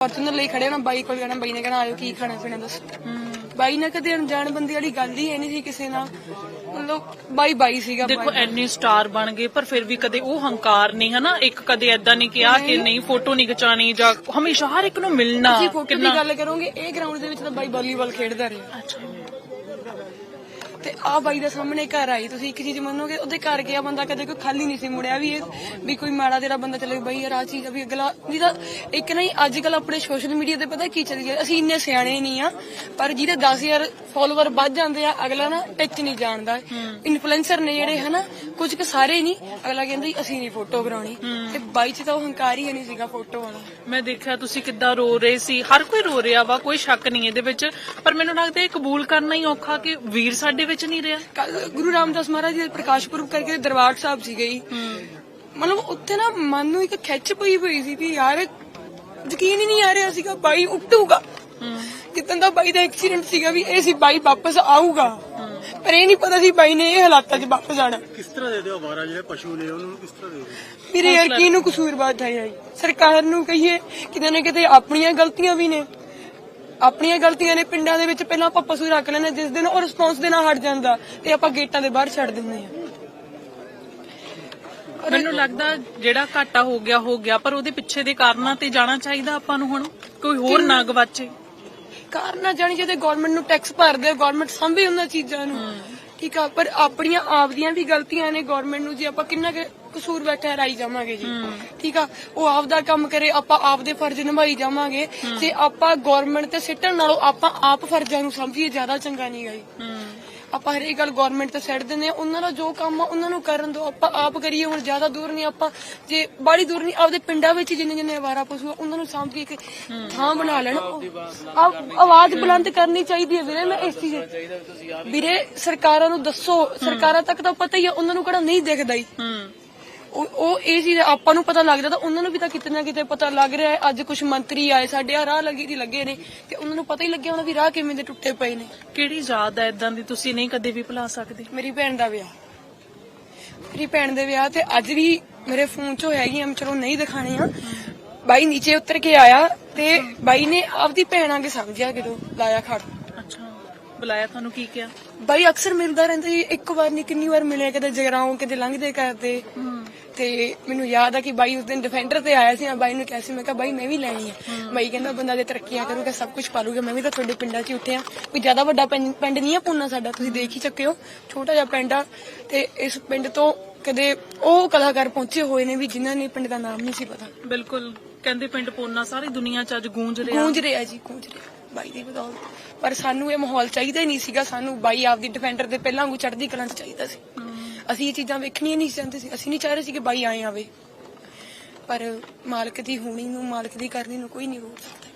Fortuner ਲਈ ਖੜੇ ਹੋਣਾ ਬਾਈ ਕੋਲ ਜਾਣਾ ਬਾਈ ਨੇ ਕਹਿਣਾ ਆਇਓ ਕੀ ਖਾਣਾ ਪੀਣਾ ਦੱਸੋ। ਬਾਈ ਨਾਲ ਕਦੇ ਅਣਜਾਣ ਬੰਦੇ ਵਾਲੀ ਗੱਲ ਹੀ ਨਹੀਂ ਸੀ ਕਿਸੇ ਨਾਲ। ਮਤਲਬ ਬਾਈ ਬਾਈ ਸੀਗਾ ਦੇਖੋ। ਐਨੇ ਸਟਾਰ ਬਣ ਗਏ ਪਰ ਫਿਰ ਵੀ ਕਦੇ ਉਹ ਹੰਕਾਰ ਨਹੀਂ ਹਨਾ? ਇੱਕ ਕਦੇ ਐਦਾਂ ਨਹੀਂ ਕਿਹਾ ਕਿ ਨਹੀਂ। ਫੋਟੋ ਨਹੀਂ ਖਿਚਾਣੀ ਜਾਂ ਹਮੇਸ਼ਾ ਹਰ ਇੱਕ ਨੂੰ ਮਿਲਣਾ ਤੁਸੀਂ ਫੋਟੋ ਦੀ ਗੱਲ ਕਰੋਗੇ ਇਹ ਗਰਾਊਂਡ ਦੇ ਵਿੱਚ ਤਾਂ ਬਾਈ ਵਾਲੀਬਾਲ ਖੇਡਦਾ ਰਿਹਾ। ਅੱਛਾ। ਤੇ ਆ ਬਾਈ ਦੇ ਸਾਹਮਣੇ ਘਰ ਆਈ। ਤੁਸੀਂ ਇੱਕ ਚੀਜ਼ ਮੰਨੋਗੇ, ਉਹਦੇ ਘਰ ਗਿਆ ਬੰਦਾ ਕਦੇ ਕੋਈ ਖਾਲੀ ਨਹੀਂ ਸੀ ਮੁੜਿਆ ਵੀ ਇਹ, ਵੀ ਕੋਈ ਮਾੜਾ ਤੇਰਾ ਬੰਦਾ ਚਲੇ ਬਾਈ ਯਾਰ ਆ ਚੀਜ਼ ਆ ਵੀ ਅਗਲਾ ਨਹੀਂ ਇੱਕ ਨਹੀਂ ਅੱਜ ਕੱਲ ਆਪਣੇ ਸੋਸ਼ਲ ਮੀਡੀਆ ਤੇ ਪਤਾ ਕੀ ਚੱਲ ਗਿਆ, ਅਸੀਂ ਇੰਨੇ ਸਿਆਣੇ ਨਹੀਂ ਆ, ਪਰ ਜਿਹਦੇ 10000 ਫਾਲੋਅਰ ਵੱਧ ਜਾਂਦੇ ਆ, ਅਗਲਾ ਨਾ ਟੱਚ ਨਹੀਂ ਜਾਣਦਾ। ਇਨਫਲੂਐਂਸਰ ਨੇ ਜਿਹੜੇ ਹਨਾ, ਕੁਝ ਕੁ ਸਾਰੇ ਨਹੀਂ, ਅਗਲਾ ਕਹਿੰਦਾ ਅਸੀਂ ਨਹੀਂ ਫੋਟੋ ਕਰਾਉਣੀ ਤੇ ਬਾਈ ਚ ਤਾਂ ਉਹ ਹੰਕਾਰ ਹੀ ਨਹੀਂ ਸੀਗਾ ਫੋਟੋ ਵਾਲਾ ਮੈਂ ਦੇਖਿਆ ਤੁਸੀਂ ਕਿੱਦਾਂ ਰੋ ਰਹੇ ਸੀ। ਹਰ ਕੋਈ ਰੋ ਰਿਹਾ ਵਾ, ਕੋਈ ਸ਼ੱਕ ਨਹੀਂ ਇਹਦੇ ਵਿੱਚ। ਪਰ ਮੈਨੂੰ ਲੱਗਦਾ ਇਹ ਕਬੂਲ ਕਰਨਾ ਹੀ ਔਖਾ ਕਿ ਵੀਰ ਸਾਡੇ ਵਿੱਚ ਨਹੀਂ ਰਿਹਾ। ਕੱਲ੍ਹ ਗੁਰੂ ਰਾਮਦਾਸ ਮਹਾਰਾਜ ਜੀ ਦੇ ਪ੍ਰਕਾਸ਼ ਪੁਰਬ ਕਰਕੇ ਦਰਬਾਰ ਸਾਹਿਬ ਸੀਗੇ ਜੀ। ਮਤਲਬ ਉੱਥੇ ਨਾ ਮਨ ਨੂੰ ਇੱਕ ਖਿੱਚ ਪਈ ਹੋਈ ਸੀ ਵੀ ਯਾਰ ਯਕੀਨ ਹੀ ਨਹੀਂ ਆ ਰਿਹਾ ਸੀਗਾ ਬਾਈ ਉੱਟੂਗਾ ਜਿੱਦਾਂ ਦਾ ਬਾਈ ਦਾ ਐਕਸੀਡੈਂਟ ਸੀਗਾ ਵੀ ਇਹ ਸੀ ਬਾਈ ਵਾਪਸ ਆਊਗਾ। ਪਰ ਇਹ ਨਹੀਂ ਪਤਾ ਸੀ ਬਾਈ ਨੇ ਇਹ ਹਾਲਾਤਾਂ 'ਚ ਵਾਪਸ ਆਣਾ ਕਿਸ ਤਰ੍ਹਾਂ ਦੇ ਦਿਓ ਅਵਾਰਾ ਜਿਹੜੇ ਪਸ਼ੂ ਨੇ ਉਹਨਾਂ ਕਿਸ ਤਰ੍ਹਾਂ ਦੇ ਦਿਓ? ਮੇਰੇ ਯਾਰ ਕੀ ਨੂੰ ਕਸੂਰਵਾਰ ਜੀ? ਸਰਕਾਰ ਨੂੰ ਕਹੀਏ ਕਿਤੇ ਨਾ ਕਿਤੇ ਆਪਣੀਆਂ ਗਲਤੀਆਂ ਵੀ ਨੇ। ਆਪਣੀਆਂ ਗਲਤੀਆਂ ਨੇ ਪਿੰਡਾਂ ਦੇ ਵਿੱਚ ਪਹਿਲਾਂ ਆਪਾਂ ਪਸ਼ੂ ਰੱਖ ਲੈਂਦੇ ਜਿਸ ਦਿਨ ਉਹ ਰਿਸਪੌਂਸ ਦੇਣਾ ਹਟ ਜਾਂਦਾ ਤੇ ਆਪਾਂ ਗੇਟਾਂ ਦੇ ਬਾਹਰ ਛੱਡ ਦਿੰਦੇ ਆ ਮੈਨੂੰ ਲੱਗਦਾ ਜਿਹੜਾ ਘਾਟਾ ਹੋ ਗਿਆ ਹੋ ਗਿਆ ਪਰ ਉਹਦੇ ਪਿੱਛੇ ਦੇ ਕਾਰਨਾਂ ਤੇ ਜਾਣਾ ਚਾਹੀਦਾ ਆਪਾਂ ਨੂੰ ਹੁਣ? ਕੋਈ ਹੋਰ ਨਾ ਗਵਾਚੇ ਕਾਰਨ ਜਾਣੀ ਜਿਹਦੇ ਗਵਰਨਮੈਂਟ ਨੂੰ ਟੈਕਸ ਭਰਦੇ ਗਵਰਨਮੈਂਟ ਸੰਭੇ ਉਹਨਾਂ ਚੀਜ਼ਾਂ ਨੂੰ। ਠੀਕ ਆ ਪਰ ਆਪਣੀਆਂ ਆਪਦੀਆਂ ਵੀ ਗਲਤੀਆਂ ਨੇ ਗਵਰਨਮੈਂਟ ਨੂੰ ਜੇ ਆਪਾਂ ਕਿੰਨਾ ਕੁ ਕਸੂਰ ਬੈਠਾ ਰਾਈ ਜਾਵਾਂਗੇ ਜੀ। ਠੀਕ ਆ? ਉਹ ਆਪਦਾ ਕੰਮ ਕਰੇ ਆਪਾਂ ਆਪਦੇ ਫਰਜ਼ ਨਿਭਾਈ ਜਾਵਾਂਗੇ। ਤੇ ਆਪਾਂ ਗਵਰਨਮੈਂਟ ਤੇ ਸਿੱਟਣ ਨਾਲੋਂ ਆਪਾਂ ਆਪ ਫਰਜ਼ਾਂ ਨੂੰ ਸਮਝੀਏ ਜ਼ਿਆਦਾ ਚੰਗਾ ਨਹੀਂ ਗਾ ਜੀ। ਆਪਾਂ ਹਰੇਕ ਗੱਲ ਗਵਰਨਮੈਂਟ ਤੇ ਛੱਡ ਦਿੰਦੇ ਆ ਉਹਨਾਂ ਦਾ ਜੋ ਕੰਮ ਆ ਉਹਨਾਂ ਨੂੰ ਕਰਨ ਦਿਓ। ਆਪਾਂ ਆਪ ਕਰੀਏ ਹੁਣ ਜ਼ਿਆਦਾ ਦੂਰ ਨਹੀਂ ਆਪਾਂ ਜੇ ਬਾੜੀ ਦੂਰ ਨਹੀਂ ਆਪਦੇ ਪਿੰਡਾਂ ਵਿੱਚ ਜਿੰਨੇ ਜਿੰਨੇ ਆਵਾਰਾ ਪਸ਼ੂ ਆ, ਉਹਨਾਂ ਨੂੰ ਸਾਂਭ ਕੇ ਇੱਕ ਥਾਂ ਬਣਾ ਲੈਣ। ਆਵਾਜ਼ ਬੁਲੰਦ ਕਰਨੀ ਚਾਹੀਦੀ ਹੈ ਵੀਰੇ ਮੈਂ ਇਸ ਚੀਜ਼ ਵੀਰੇ ਸਰਕਾਰਾਂ ਨੂੰ ਦੱਸੋ ਸਰਕਾਰਾਂ ਤੱਕ ਤਾਂ ਪਤਾ ਹੀ ਆ ਉਹਨਾਂ ਨੂੰ ਕਿਹੜਾ ਨਹੀਂ ਦਿਖਦਾ ਹੀ। ਹੂੰ। ਉਹ ਉਹ ਇਹ ਚੀਜ਼ ਆਪਾਂ ਨੂੰ ਪਤਾ ਲੱਗਦਾ ਤਾਂ ਉਹਨਾਂ ਨੂੰ ਵੀ ਤਾਂ ਕਿਤੇ ਨਾ ਕਿਤੇ ਪਤਾ ਲੱਗ ਰਿਹਾ ਹੈ ਅੱਜ ਕੁਝ ਮੰਤਰੀ ਆਏ ਸਾਡੇ ਆ ਰਾਹ ਲੱਗੀ ਦੀ ਲੱਗੇ ਨੇ ਤੇ ਉਹਨਾਂ ਨੂੰ ਪਤਾ ਹੀ ਲੱਗਿਆ ਹੋਣਾ ਵੀ ਰਾਹ ਕਿਵੇਂ ਦੇ ਟੁੱਟੇ ਪਏ ਨੇ। ਕਿਹੜੀ ਯਾਦ ਹੈ ਇਦਾਂ ਦੀ ਤੁਸੀਂ ਨਹੀਂ ਕਦੇ ਵੀ ਭੁਲਾ ਸਕਦੇ? ਮੇਰੀ ਭੈਣ ਦਾ ਵਿਆਹ। ਮੇਰੀ ਭੈਣ ਦੇ ਵਿਆਹ ਤੇ ਅੱਜ ਵੀ ਮੇਰੇ ਫੋਨ 'ਚੋਂ ਹੈਗੀ ਆ ਚਲੋ ਨਹੀਂ ਦਿਖਾਣੇ ਆ। ਬਾਈ ਨੀਚੇ ਉਤਰ ਕੇ ਆਇਆ ਤੇ ਬਾਈ ਨੇ ਆਪਦੀ ਭੈਣ ਆਂਗੇ ਸਮਝਿਆ ਕਿਦੋਂ ਲਾਇਆ ਖੜ। ਅੱਛਾ। ਬੁਲਾਇਆ ਤੁਹਾਨੂੰ ਕੀ ਕਿਹਾ? ਬਾਈ ਅਕਸਰ ਮਿਲਦਾ ਰਹਿੰਦਾ ਜੀ। ਇੱਕ ਵਾਰ ਨਹੀਂ ਕਿੰਨੀ ਵਾਰ ਮਿਲਿਆ ਕਦੇ ਜਗਰਾਉਂ ਕਦੇ ਲੰਘਦੇ ਕਰਦੇ ਤੇ। ਮੈਨੂੰ ਯਾਦ ਆ ਕਿ ਬਾਈ ਉਸ ਦਿਨ ਡਿਫੈਂਡਰ ਤੇ ਆਇਆ ਸੀ ਮੈਂ ਬਾਈ ਨੂੰ ਕਿਹਾ ਸੀ ਮੈਂ ਕਿਹਾ ਬਾਈ ਮੈਂ ਵੀ ਲੈਣੀ ਹੈ। ਬਾਈ ਕਹਿੰਦਾ ਬੰਦਾ ਜੇ ਤਰੱਕੀਆਂ ਕਰੂਗਾ ਸਭ ਕੁਝ ਪਾਲੂਗਾ। ਮੈਂ ਵੀ ਤਾਂ ਤੁਹਾਡੇ ਪਿੰਡਾਂ 'ਚ ਹੀ ਉੱਠਿਆ। ਕੋਈ ਜ਼ਿਆਦਾ ਵੱਡਾ ਪਿੰਡ ਪਿੰਡ ਨਹੀਂ ਆ ਪੂਨਾ ਸਾਡਾ ਤੁਸੀਂ ਦੇਖ ਹੀ ਚੱਕੇ ਹੋ। ਛੋਟਾ ਜਿਹਾ ਪਿੰਡ ਆ। ਤੇ ਇਸ ਪਿੰਡ ਤੋਂ ਕਦੇ ਉਹ ਕਲਾਕਾਰ ਪਹੁੰਚੇ ਹੋਏ ਨੇ ਵੀ ਜਿਨ੍ਹਾਂ ਨੇ ਪਿੰਡ ਦਾ ਨਾਮ ਨਹੀਂ ਸੀ ਪਤਾ। ਬਿਲਕੁਲ। ਕਹਿੰਦੇ ਪਿੰਡ ਪੋਨਾ ਸਾਰੀ ਦੁਨੀਆ ਚ ਅੱਜ ਗੂੰਜ ਰਿਹਾ। ਗੂੰਜ ਰਿਹਾ ਜੀ ਗੂੰਜ ਰਿਹਾ। ਬਾਈ ਦੀ ਬਦੌਲਤ। ਪਰ ਸਾਨੂੰ ਇਹ ਮਾਹੌਲ ਚਾਹੀਦਾ ਹੀ ਨਹੀਂ ਸੀਗਾ। ਸਾਨੂੰ ਬਾਈ ਆਪਦੀ ਡਿਫੈਂਡਰ ਦੇ ਪਹਿਲਾਂ ਵਾਂਗੂ ਚੜ੍ਹਦੀ ਕਲਾਂ 'ਚ ਚਾਹੀਦਾ ਸੀ। ਅਸੀਂ ਇਹ ਚੀਜ਼ਾਂ ਵੇਖਣੀਆਂ ਨਹੀਂ ਚਾਹੁੰਦੇ ਸੀ। ਅਸੀਂ ਨਹੀਂ ਚਾਹ ਰਹੇ ਸੀ ਕਿ ਬਾਈ ਆਏ ਆਵੇ। ਪਰ ਮਾਲਕ ਦੀ ਹੋਣੀ ਨੂੰ ਮਾਲਕ ਦੀ ਕਰਨੀ ਨੂੰ ਕੋਈ ਨਹੀਂ ਰੋਕ ਸਕਦਾ।